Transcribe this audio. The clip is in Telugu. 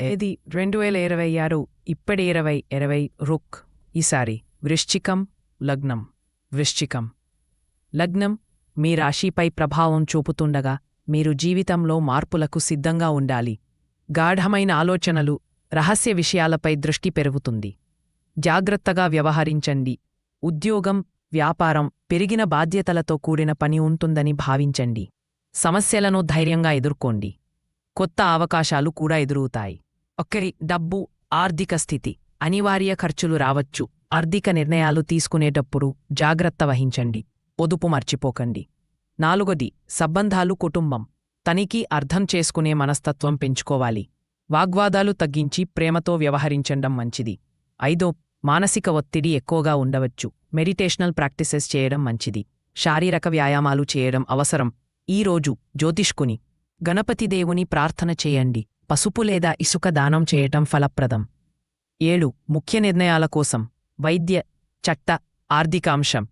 ఏది? రెండు వేల ఇరవై ఆరు ఇప్పటి ఇరవై ఇరవై రుక్ ఈసారి వృశ్చికం లగ్నం. వృశ్చికం. లగ్నం మీ రాశిపై ప్రభావం చూపుతుండగా మీరు జీవితంలో మార్పులకు సిద్ధంగా ఉండాలి. గాఢమైన ఆలోచనలు రహస్య విషయాలపై దృష్టి పెరుగుతుంది. జాగ్రత్తగా వ్యవహరించండి. ఉద్యోగం వ్యాపారం పెరిగిన బాధ్యతలతో కూడిన పని ఉంటుందని భావించండి. సమస్యలను ధైర్యంగా ఎదుర్కోండి. కొత్త అవకాశాలు కూడా ఎదురవుతాయి. ఒకరి డబ్బు ఆర్థిక స్థితి అనివార్య ఖర్చులు రావచ్చు. ఆర్థిక నిర్ణయాలు తీసుకునేటప్పుడు జాగ్రత్త వహించండి. పొదుపు మర్చిపోకండి. నాలుగోది సంబంధాలు కుటుంబం. తనిఖీ అర్థం చేసుకునే మనస్తత్వం పెంచుకోవాలి. వాగ్వాదాలు తగ్గించి ప్రేమతో వ్యవహరించడం మంచిది. ఐదో మానసిక ఒత్తిడి ఎక్కువగా ఉండవచ్చు. మెడిటేషనల్ ప్రాక్టీసెస్ చేయడం మంచిది. శారీరక వ్యాయామాలు చేయడం అవసరం. ఈరోజు జ్యోతిష్కుని గణపతిదేవుని ప్రార్థన చేయండి. పసుపు లేదా ఇసుక దానం చేయటం ఫలప్రదం. ఏడు ముఖ్య నిర్ణయాల కోసం వైద్య చట్ట ఆర్థిక అంశం.